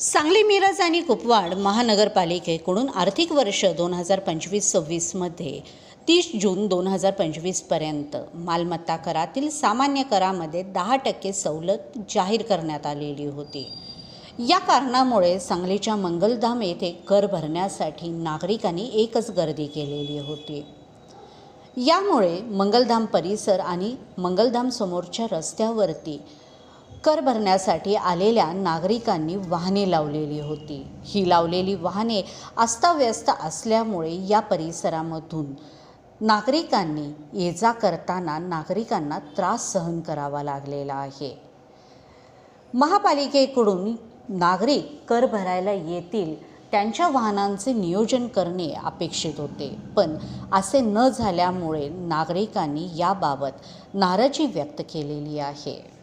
सांगली मिरज आणि कुपवाड महानगरपालिकेकडून आर्थिक वर्ष दोन हजार पंचवीस सव्वीसमध्ये तीस जून दोन हजार पंचवीसपर्यंत मालमत्ता करातील सामान्य करामध्ये दहा टक्के सवलत जाहीर करण्यात आलेली होती. या कारणामुळे सांगलीच्या मंगलधाम येथे कर भरण्यासाठी नागरिकांनी एकच गर्दी केलेली होती. यामुळे मंगलधाम परिसर आणि मंगलधामसमोरच्या रस्त्यावरती कर भरण्यासाठी आलेल्या नागरिकांनी वाहने लावलेली होती. ही लावलेली वाहने अस्ताव्यस्त असल्यामुळे या परिसरामधून नागरिकांनी ये जा करताना नागरिकांना त्रास सहन करावा लागलेला आहे. महापालिकेकडून नागरिक कर भरायला येतील त्यांच्या वाहनांचे नियोजन करणे अपेक्षित होते. पण असे न झाल्यामुळे नागरिकांनी याबाबत नाराजी व्यक्त केलेली आहे.